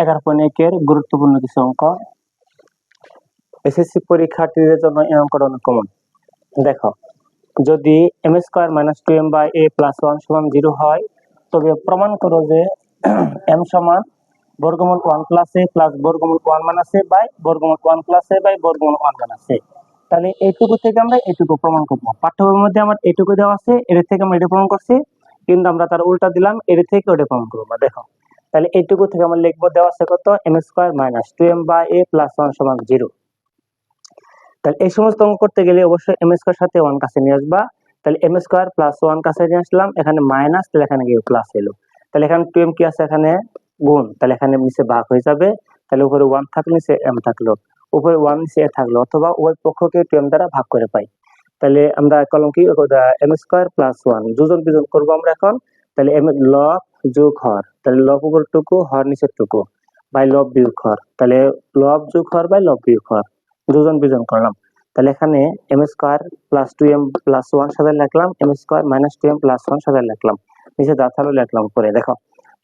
এগারো পয়েন্ট একের গুরুত্বপূর্ণ কিছু অঙ্ক। এসএসসি পরীক্ষার্থীদের জন্য এই অঙ্কটা অনেক কমন দেখো, যদি M square minus two M A plus one সমান জিরো হয়, তবে প্রমাণ করো যে এম সমান বর্গমূল ওয়ান প্লাস এ প্লাস বর্গমূল ওয়ান মাইনাস এ বাই বর্গমূল ওয়ান প্লাস এ বাই বর্গমূল ওয়ান মাইনাস এ তাহলে এইটুকু থেকে আমরা এইটুকু প্রমাণ করব। পাঠ্যবইয়ের মধ্যে আমার এইটুকু দেওয়া আছে, এর থেকে আমরা এটা প্রমাণ করছি। কিন্তু আমরা তার উল্টা দিলাম, এর থেকে ওটা প্রমাণ করব। দেখো, তাহলে এইটুকু থেকে আমরা লিখব, দেওয়া আছে কত? M square minus two M by A plus one সমান জিরো তাহলে এই সমস্ত অঙ্ক করতে গেলে অবশ্যই এম স্কোয়ার সাথে ওয়ান কাছে নিয়ে আসবা। তাহলে এম স্কোয়ার প্লাস ওয়ান কাছে নিয়ে আসলাম, এখানে মাইনাস তাহলে এখানে গিয়ে প্লাস এলো। তাহলে এখানে টু এম কি আছে? এখানে গুণ। তাহলে এখানে নিচে ভাগ হয়ে যাবে। তাহলে উপরে ওয়ান থাকলে নিচে এম থাকল। উপরে ওয়ান নিচে থাকল। অথবা উভয় পক্ষকে টু এম দ্বারা ভাগ করে পাই। তাহলে আমরা কলম কি? এম স্কোয়ার প্লাস ওয়ান দুজন দুজন করব আমরা এখন। তাহলে এম লব যোগ হর, তাহলে লব উপর টুকু হর নিচের টুকু বাই লব বিয়োগ হর। তাহলে লব যোগ হর বাই লব বিয়োগ হর দুজন বিজন করলাম। তাহলে এখানে M square plus two M plus one সাথে লিখলাম M square minus two M plus one সাথে লিখলাম। নিচে থাকল লিখলাম উপরে দেখো।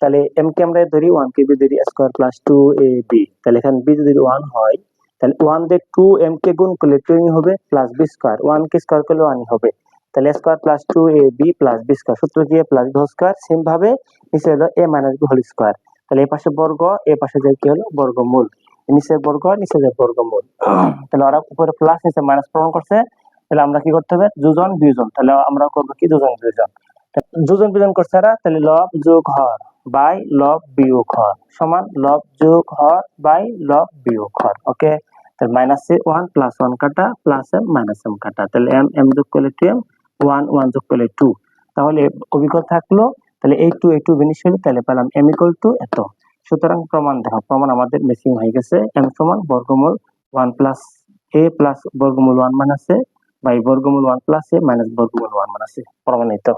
তাহলে এম কে আমরা ধরি ওয়ান কে বি ধরি square plus two A B তাহলে এখানে বি যদি ওয়ান হয় তাহলে ওয়ান দিয়ে টু এম কে গুণ করলে টু হবে প্লাস বি স্কোয়ার ওয়ান কে স্কোয়ার করলে ওয়ানই হবে। তাহলে square plus two A B plus B square সূত্র দিয়ে প্লাস বি স্কোয়ার সেম ভাবে নিচে হলো A minus B whole square তাহলে এই পাশে বর্গ, এ পাশে যে কি হলো? বর্গমূল। নিচে বর্গ, নিচে যে বর্গমূল। তাহলে ওরা উপরে প্লাস নিচে মাইনাস প্রমাণ করছে। তাহলে আমরা কি করতে হবে? দুজন, দুইজন। তাহলে আমরা করব কি? দুজন, দুইজন। দুজন দুজন করছে এরা। তাহলে লব যোগ হর বাই লব বিয়োগ হর সমান লব যোগ হর বাই লব বিয়োগ হর। ওকে? তাহলে মাইনাস ওয়ান প্লাস ওয়ান কাটা প্লাস এম মাইনাস এম কাটা। তাহলে এম এম যোগ করলে টু এম ওয়ান ওয়ান যোগ করলে টু তাহলে অভিজ্ঞতা থাকল, তাহলে এই টু এই টু জিনিস হলো, তাহলে পেলাম এম ইকুয়াল টু এত। সুতরাং প্রমাণ দেখো, প্রমাণ আমাদের মেসিং হয়ে গেছে। এম সমান বর্গমূল ওয়ান প্লাস এ প্লাস বর্গমূল ওয়ান মাইনাস এ বাই বর্গমূল ওয়ান প্লাস এ মাইনাস বর্গমূল ওয়ান মাইনাস এ প্রমাণিত।